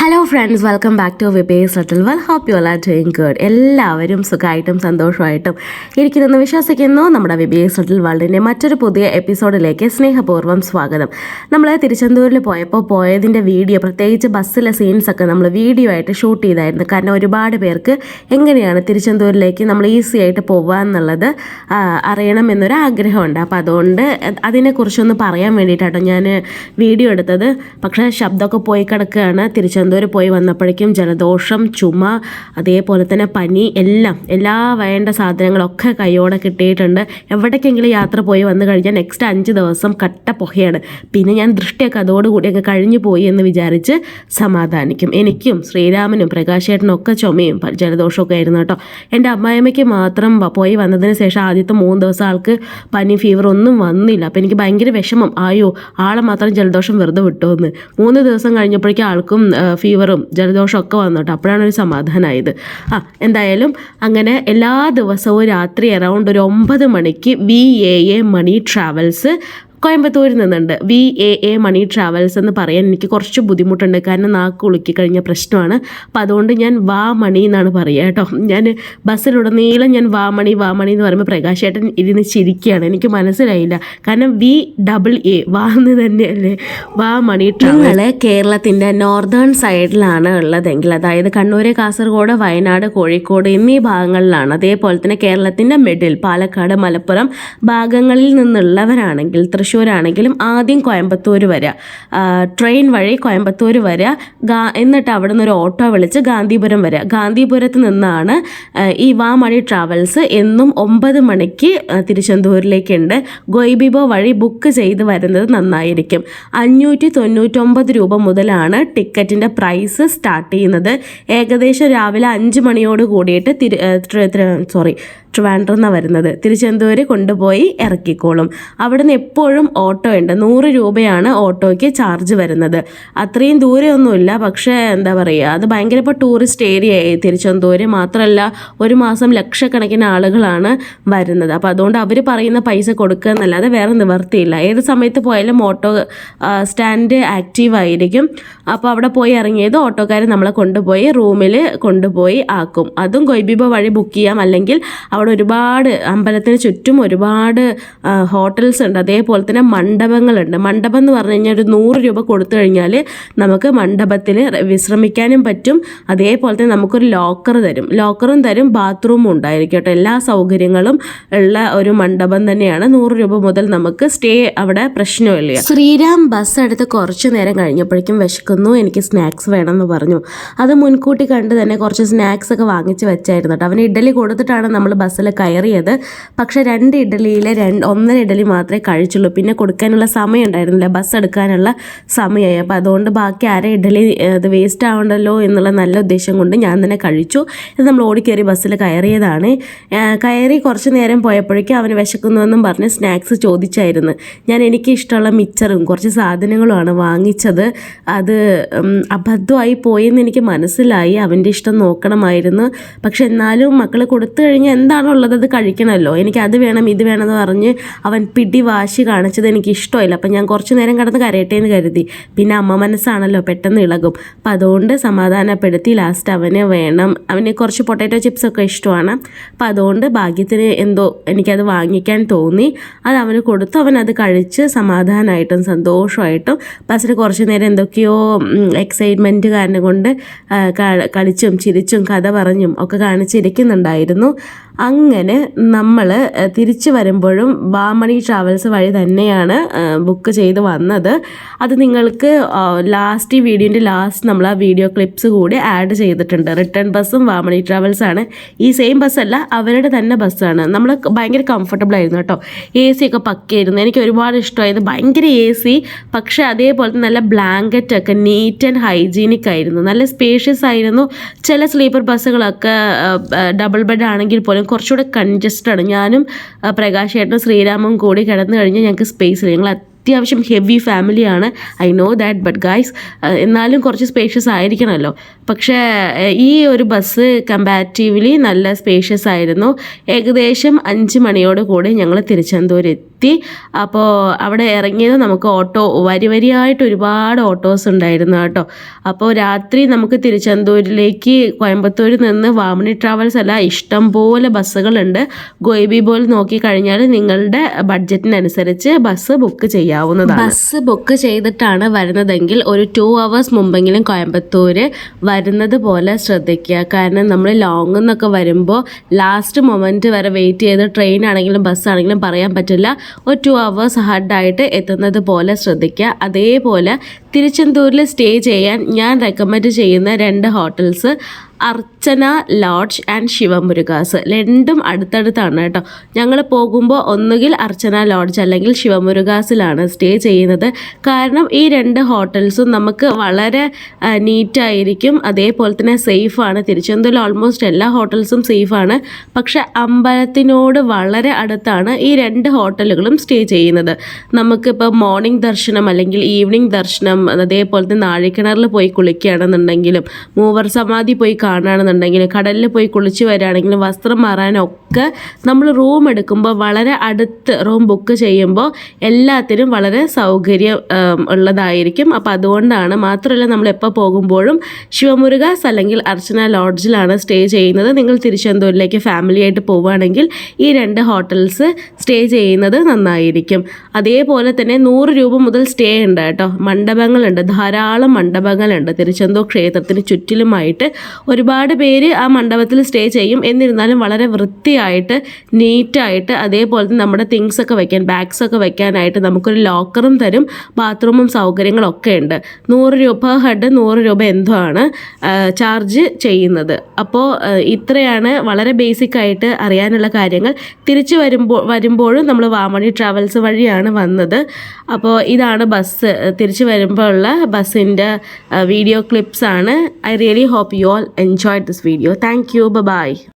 Hello friends welcome back to vibes little well hope you are doing good എല്ലാവരും സുഖമായിട്ടും സന്തോഷമായിട്ടും ഇരിക്കുന്നെന്ന് വിശ്വസിക്കുന്നു. നമ്മുടെ വിബേസ് little വേൾഡിന്റെ മറ്റൊരു പുതിയ എപ്പിസോഡിലേക്ക് സ്നേഹപൂർവം സ്വാഗതം. നമ്മൾ തിരുച്ചെന്തൂരിൽ പോയപ്പോൾ പോയതിന്റെ വീഡിയോ പ്രത്യേകിച്ച് ബസ്സിലെ സീൻസൊക്കെ നമ്മൾ വീഡിയോ ആയിട്ട് ഷൂട്ട് ചെയ്തായിരുന്നു. കാരണം ഒരുപാട് പേർക്ക് എങ്ങനെയാണ് തിരുച്ചെന്തൂരിലേക്ക് നമ്മൾ ഈസി ആയിട്ട് ആ, അറിയണമെന്നൊരു ആഗ്രഹമുണ്ട്. അപ്പോൾ അതുകൊണ്ട് അതിനെക്കുറിച്ചൊന്ന് പറയാൻ വേണ്ടിയിട്ടാട്ടോ ഞാൻ വീഡിയോ എടുത്തത്. പക്ഷേ ശബ്ദമൊക്കെ പോയി കിടക്കുകയാണ് തിരുച്ചെന്തൂർ പോയി വന്നപ്പോഴേക്കും ജലദോഷം ചുമ അതേപോലെ തന്നെ പനി എല്ലാം എല്ലാ വേണ്ട സാധനങ്ങളൊക്കെ കൈയോടെ കിട്ടിയിട്ടുണ്ട്. എവിടേക്കെങ്കിലും യാത്ര പോയി വന്നു കഴിഞ്ഞാൽ നെക്സ്റ്റ് അഞ്ച് ദിവസം കട്ട പുകയാണ്. പിന്നെ ഞാൻ ദൃഷ്ടിയൊക്കെ അതോടുകൂടിയൊക്കെ കഴിഞ്ഞു പോയി എന്ന് വിചാരിച്ച് സമാധാനിക്കും. എനിക്കും ശ്രീരാമനും പ്രകാശേട്ടനും ഒക്കെ ചുമയും ജലദോഷമൊക്കെ ആയിരുന്നു കേട്ടോ. എന്റെ അമ്മായിമ്മയ്ക്ക് മാത്രം പോയി വന്നതിന് ശേഷം ആദ്യത്തെ മൂന്ന് ദിവസം ആൾക്ക് പനി ഫീവർ ഒന്നും വന്നില്ല. അപ്പോൾ എനിക്ക് ഭയങ്കര വിഷമം. ആയോ ആളെ മാത്രം ജലദോഷം വെറുതെ വിട്ടോന്ന് മൂന്ന് ദിവസം കഴിഞ്ഞപ്പോഴേക്കും ആൾക്കും ഫീവറും ജലദോഷം ഒക്കെ വന്നു കേട്ടോ അപ്പോഴാണ് ഒരു സമാധാനമായത് ആ എന്തായാലും അങ്ങനെ എല്ലാ ദിവസവും രാത്രി അറൗണ്ട് ഒരു ഒമ്പത് മണിക്ക് V A A Mani travels കോയമ്പത്തൂരിൽ നിന്നുണ്ട്. V A A Mani travels എന്ന് പറയാൻ എനിക്ക് കുറച്ച് ബുദ്ധിമുട്ടുണ്ട്. കാരണം നാക്ക് ഉളുക്കി കഴിഞ്ഞ പ്രശ്നമാണ്. അപ്പോൾ അതുകൊണ്ട് ഞാൻ വാ മണി എന്നാണ് പറയുക കേട്ടോ. ഞാൻ ബസ്സിലുടനീളം ഞാൻ വാ മണി വാ മണി എന്ന് പറയുമ്പോൾ പ്രകാശ് ഏട്ടൻ ഇരുന്ന് ചിരിക്കുകയാണ്. എനിക്ക് മനസ്സിലായില്ല. കാരണം വി ഡബിൾ എ വാ എന്ന് തന്നെയല്ലേ? വാ മണി ട്രാവൽ. കേരളത്തിന്റെ നോർത്തേൺ സൈഡിലാണ് ഉള്ളതെങ്കിൽ അതായത് കണ്ണൂർ കാസർഗോഡ് വയനാട് കോഴിക്കോട് എന്നീ ഭാഗങ്ങളിലാണ്. അതേപോലെ തന്നെ കേരളത്തിന്റെ മിഡിൽ പാലക്കാട് മലപ്പുറം ഭാഗങ്ങളിൽ നിന്നുള്ളവരാണെങ്കിൽ തൃശ്ശൂരാണെങ്കിലും ആദ്യം കോയമ്പത്തൂർ വരിക ട്രെയിൻ വഴി കോയമ്പത്തൂർ വരിക ഗാ എന്നിട്ട് അവിടെ നിന്ന് ഒരു ഓട്ടോ വിളിച്ച് ഗാന്ധിപുരം വരിക ഗാന്ധിപുരത്ത് നിന്നാണ് ഈ വാമണി ട്രാവൽസ് എന്നും ഒമ്പത് മണിക്ക് തിരുച്ചെന്തൂരിലേക്കുണ്ട്. ഗൊയ്ബിബോ വഴി ബുക്ക് ചെയ്ത് വരുന്നത് നന്നായിരിക്കും. അഞ്ഞൂറ്റി തൊണ്ണൂറ്റൊമ്പത് രൂപ മുതലാണ് ടിക്കറ്റിന്റെ പ്രൈസ് സ്റ്റാർട്ട് ചെയ്യുന്നത്. ഏകദേശം രാവിലെ അഞ്ച് മണിയോട് കൂടിയിട്ട് തിരു സോറി ട്രിവാൻഡ്രം എന്നാണ് വരുന്നത്. തിരുച്ചെന്തൂർ കൊണ്ടുപോയി ഇറക്കിക്കോളും. അവിടെ നിന്ന് എപ്പോഴും ഓട്ടോ ഉണ്ട്. നൂറ് രൂപയാണ് ഓട്ടോയ്ക്ക് ചാർജ് വരുന്നത്. അത്രയും ദൂരെയൊന്നുമില്ല. പക്ഷേ എന്താ പറയുക അത് ഭയങ്കര ഇപ്പോൾ ടൂറിസ്റ്റ് ഏരിയയായി തിരുച്ചെന്തൂർ മാത്രമല്ല ഒരു മാസം ലക്ഷക്കണക്കിന് ആളുകളാണ് വരുന്നത്. അപ്പോൾ അതുകൊണ്ട് അവർ പറയുന്ന പൈസ കൊടുക്കുക എന്നല്ലാതെ വേറെ നിവർത്തിയില്ല ഏത് സമയത്ത് പോയാലും ഓട്ടോ സ്റ്റാൻഡ് ആക്റ്റീവ് ആയിരിക്കും. അപ്പോൾ അവിടെ പോയി ഇറങ്ങിയത് ഓട്ടോക്കാർ നമ്മളെ കൊണ്ടുപോയി റൂമിൽ കൊണ്ടുപോയി ആക്കും. അതും കൊയ്ബിബ വഴി ബുക്ക് ചെയ്യാം. അല്ലെങ്കിൽ അവിടെ ഒരുപാട് അമ്പലത്തിന് ചുറ്റും ഒരുപാട് ഹോട്ടൽസ് ഉണ്ട്. അതേപോലെ തന്നെ മണ്ഡപങ്ങളുണ്ട്. മണ്ഡപം എന്ന് പറഞ്ഞു കഴിഞ്ഞാൽ ഒരു നൂറ് രൂപ കൊടുത്തു കഴിഞ്ഞാൽ നമുക്ക് മണ്ഡപത്തിൽ വിശ്രമിക്കാനും പറ്റും. അതേപോലെ തന്നെ നമുക്കൊരു ലോക്കർ തരും. ലോക്കറും തരും ബാത്റൂമും ഉണ്ടായിരിക്കും കേട്ടോ. എല്ലാ സൗകര്യങ്ങളും ഉള്ള ഒരു മണ്ഡപം തന്നെയാണ്. നൂറ് രൂപ മുതൽ നമുക്ക് സ്റ്റേ അവിടെ പ്രശ്നമില്ല ശ്രീരാം ബസ് എടുത്ത് കുറച്ച് നേരം കഴിഞ്ഞപ്പോഴേക്കും വിശക്കുന്നു. എനിക്ക് സ്നാക്സ് വേണമെന്ന് പറഞ്ഞു. അത് മുൻകൂട്ടി കണ്ട് തന്നെ കുറച്ച് സ്നാക്സ് ഒക്കെ വാങ്ങിച്ച് വെച്ചായിരുന്നു കേട്ടോ. അവന് ഇഡലി കൊടുത്തിട്ടാണ് നമ്മൾ ബസ്സിൽ കയറിയത്. പക്ഷേ രണ്ട് ഇഡലിയിലെ രണ്ട് ഒന്നര ഇഡലി മാത്രമേ കഴിച്ചുള്ളൂ. പിന്നെ കൊടുക്കാനുള്ള സമയം ഉണ്ടായിരുന്നില്ല. ബസ് എടുക്കാനുള്ള സമയമായി. അപ്പോൾ അതുകൊണ്ട് ബാക്കി ആരെ ഇഡലി അത് വേസ്റ്റ് ആവണ്ടല്ലോ എന്നുള്ള നല്ല ഉദ്ദേശം കൊണ്ട് ഞാൻ തന്നെ കഴിച്ചു. ഇത് നമ്മൾ ഓടിക്കയറി ബസ്സിൽ കയറിയതാണ്. കയറി കുറച്ച് നേരം പോയപ്പോഴേക്കും അവന് വിശക്കുന്നുവെന്നും പറഞ്ഞ് സ്നാക്സ് ചോദിച്ചായിരുന്നു. ഞാൻ എനിക്ക് ഇഷ്ടമുള്ള മിച്ചറും കുറച്ച് സാധനങ്ങളുമാണ് വാങ്ങിച്ചത്. അത് അബദ്ധമായി പോയെന്ന് എനിക്ക് മനസ്സിലായി. അവന്റെ ഇഷ്ടം നോക്കണമായിരുന്നു. പക്ഷെ എന്നാലും മക്കൾ കൊടുത്തു കഴിഞ്ഞാൽ എന്താണുള്ളത് അത് കഴിക്കണമല്ലോ. എനിക്ക് അത് വേണം ഇത് വേണമെന്ന് പറഞ്ഞ് അവൻ പിടി വാശി കാണിച്ചത് എനിക്ക് ഇഷ്ടമില്ല അപ്പം ഞാൻ കുറച്ച് നേരം കിടന്ന് കരയട്ടെ എന്ന് കരുതി. പിന്നെ അമ്മ മനസ്സാണല്ലോ പെട്ടെന്ന് ഇളകും. അപ്പം അതുകൊണ്ട് സമാധാനപ്പെടുത്തി ലാസ്റ്റ് അവന് വേണം. അവന് കുറച്ച് പൊട്ടാറ്റോ ചിപ്സൊക്കെ ഇഷ്ടമാണ്. അപ്പം അതുകൊണ്ട് ഭാഗ്യത്തിന് എന്തോ എനിക്കത് വാങ്ങിക്കാൻ തോന്നി. അത് അവന് കൊടുത്തു. അവൻ അത് കഴിച്ച് സമാധാനമായിട്ടും സന്തോഷമായിട്ടും. ബസ്സിൽ കുറച്ച് നേരം എന്തൊക്കെയോ എക്സൈറ്റ്മെന്റ് കാരണം കൊണ്ട് കളിച്ചും ചിരിച്ചും കഥ പറഞ്ഞും ഒക്കെ കാണിച്ചിരിക്കുന്നുണ്ടായിരുന്നു. അങ്ങനെ നമ്മൾ തിരിച്ചു വരുമ്പോഴും ബാമണി ട്രാവൽസ് വഴി തന്നെയാണ് ബുക്ക് ചെയ്ത് വന്നത്. അത് നിങ്ങൾക്ക് ലാസ്റ്റ് ഈ വീഡിയോന്റെ ലാസ്റ്റ് നമ്മൾ ആ വീഡിയോ ക്ലിപ്സ് കൂടി ആഡ് ചെയ്തിട്ടുണ്ട്. റിട്ടേൺ ബസ്സും വാമണി ട്രാവൽസ് ആണ്. ഈ സെയിം ബസ്സല്ല അവരുടെ തന്നെ ബസ്സാണ് നമ്മൾ ഭയങ്കര കംഫർട്ടബിൾ ആയിരുന്നു കേട്ടോ. എ സി ഒക്കെ പക്കയായിരുന്നു എനിക്ക് ഒരുപാട് ഇഷ്ടമായിരുന്നു. ഭയങ്കര എ സി പക്ഷേ അതേപോലെ നല്ല ബ്ലാങ്കറ്റ് ഒക്കെ നീറ്റ് ആൻഡ് ഹൈജീനിക് ആയിരുന്നു. നല്ല സ്പേഷ്യസ് ആയിരുന്നു. ചില സ്ലീപ്പർ ബസ്സുകളൊക്കെ ഡബിൾ ബെഡ് ആണെങ്കിൽ പോലും കുറച്ചുകൂടെ ആണ്. ഞാനും പ്രകാശ് പ്രകാശേട്ടനും ശ്രീരാമും കൂടി കിടന്നു കഴിഞ്ഞാൽ ഞങ്ങൾക്ക് സ്പേസ് ഇല്ല. ഞങ്ങൾ അത്യാവശ്യം ഹെവി ഫാമിലിയാണ് I know that but guys എന്നാലും കുറച്ച് സ്പേഷ്യസ് ആയിരിക്കണമല്ലോ. പക്ഷേ ഈ ഒരു ബസ് കമ്പാരിറ്റീവ്ലി നല്ല സ്പേഷ്യസ് ആയിരുന്നു. ഏകദേശം അഞ്ച് മണിയോട് കൂടി ഞങ്ങൾ തിരുച്ചെന്തൂർ എത്തി അപ്പോൾ അവിടെ ഇറങ്ങിയത് നമുക്ക് ഓട്ടോ വരി വരിയായിട്ട് ഒരുപാട് ഓട്ടോസ് ഉണ്ടായിരുന്നു കേട്ടോ. അപ്പോൾ രാത്രി നമുക്ക് തിരുച്ചെന്തൂരിലേക്ക് കോയമ്പത്തൂരിൽ നിന്ന് വാമണി ട്രാവൽസ് അല്ല ഇഷ്ടം പോലെ ബസ്സുകളുണ്ട്. ഗോയിബി പോൽ നോക്കിക്കഴിഞ്ഞാൽ നിങ്ങളുടെ ബഡ്ജറ്റിനനുസരിച്ച് ബസ് ബുക്ക് ചെയ്യാവുന്നതാണ്. ബസ് ബുക്ക് ചെയ്തിട്ടാണ് വരുന്നതെങ്കിൽ ഒരു ടു അവേഴ്സ് മുമ്പെങ്കിലും കോയമ്പത്തൂർ വരുന്നത് പോലെ ശ്രദ്ധിക്കുക. കാരണം നമ്മൾ ലോങ് എന്നൊക്കെ വരുമ്പോൾ ലാസ്റ്റ് മൊമെന്റ് വരെ വെയിറ്റ് ചെയ്ത് ട്രെയിൻ ആണെങ്കിലും ബസ് ആണെങ്കിലും പറയാൻ പറ്റില്ല. ഒരു ടു അവേഴ്സ് ഹഡായിട്ട് എത്തുന്നത് പോലെ ശ്രദ്ധിക്കുക. അതേപോലെ തിരുച്ചെന്തൂരിൽ സ്റ്റേ ചെയ്യാൻ ഞാൻ റെക്കമെൻഡ് ചെയ്യുന്ന രണ്ട് hotels Archana lodge and Sivamurugas. രണ്ടും അടുത്തടുത്താണ് കേട്ടോ. ഞങ്ങൾ പോകുമ്പോൾ ഒന്നുകിൽ അർച്ചന ലോഡ്ജ് അല്ലെങ്കിൽ ശിവമുരുകാസിലാണ് സ്റ്റേ ചെയ്യുന്നത്. കാരണം ഈ രണ്ട് ഹോട്ടൽസും നമുക്ക് വളരെ നീറ്റായിരിക്കും. അതേപോലെ തന്നെ സേഫാണ് തിരുച്ചെന്തൂരിൽ ഓൾമോസ്റ്റ് എല്ലാ ഹോട്ടൽസും സേഫാണ് പക്ഷേ അമ്പലത്തിനോട് വളരെ അടുത്താണ് ഈ രണ്ട് ഹോട്ടലുകളും സ്റ്റേ ചെയ്യുന്നത്. നമുക്കിപ്പോൾ മോർണിംഗ് ദർശനം അല്ലെങ്കിൽ ഈവനിങ് ദർശനം അതേപോലെ തന്നെ നാഴിക്കിണറിൽ പോയി കുളിക്കുകയാണെന്നുണ്ടെങ്കിലും മൂവർ സമാധി പോയി കാണുകയാണെന്നുണ്ടെങ്കിലും കടലിൽ പോയി കുളിച്ച് വരികയാണെങ്കിലും വസ്ത്രം മാറാനൊക്കെ നമ്മൾ റൂം എടുക്കുമ്പോൾ വളരെ അടുത്ത് റൂം ബുക്ക് ചെയ്യുമ്പോൾ എല്ലാത്തിനും വളരെ സൗകര്യം ഉള്ളതായിരിക്കും. അപ്പോൾ അതുകൊണ്ടാണ് മാത്രമല്ല നമ്മൾ എപ്പോൾ പോകുമ്പോഴും ശിവമുരുകാസ് അല്ലെങ്കിൽ അർച്ചന ലോഡ്ജിലാണ് സ്റ്റേ ചെയ്യുന്നത്. നിങ്ങൾ തിരുച്ചെന്തൂരിലേക്ക് ഫാമിലി ആയിട്ട് പോവുകയാണെങ്കിൽ ഈ രണ്ട് ഹോട്ടൽസ് സ്റ്റേ ചെയ്യുന്നത് നന്നായിരിക്കും. അതേപോലെ തന്നെ നൂറ് രൂപ മുതൽ സ്റ്റേ ഉണ്ട് കേട്ടോ. മണ്ഡപങ്ങളുണ്ട് ധാരാളം മണ്ഡപങ്ങളുണ്ട്. തിരുച്ചെന്തൂർ ക്ഷേത്രത്തിന് ചുറ്റിലുമായിട്ട് ഒരുപാട് പേര് ആ മണ്ഡപത്തിൽ സ്റ്റേ ചെയ്യും. എന്നിരുന്നാലും വളരെ വൃത്തിയായിട്ട് നീറ്റായിട്ട് അതേപോലെ തന്നെ നമ്മുടെ തിങ്സ് ഒക്കെ വെക്കാൻ ബാഗ്സ് ഒക്കെ വെക്കാനായിട്ട് നമുക്കൊരു ലോക്കറും തരും. ബാത്റൂമും സൗകര്യങ്ങളൊക്കെ ഉണ്ട്. നൂറ് രൂപ ഹെഡ് നൂറ് രൂപ എന്തോ ആണ് ചാർജ് ചെയ്യുന്നത്. അപ്പോൾ ഇത്രയാണ് വളരെ ബേസിക് ആയിട്ട് അറിയാനുള്ള കാര്യങ്ങൾ. തിരിച്ചു വരുമ്പോൾ വരുമ്പോഴും നമ്മൾ വാമണി ട്രാവൽസ് വഴിയാണ് വന്നത്. അപ്പോൾ ഇതാണ് ബസ് തിരിച്ചു വരുമ്പോൾ ഉള്ള ബസ്സിന്റെ വീഡിയോ ക്ലിപ്സ് ആണ്. I really hope you all enjoy this video thank you bye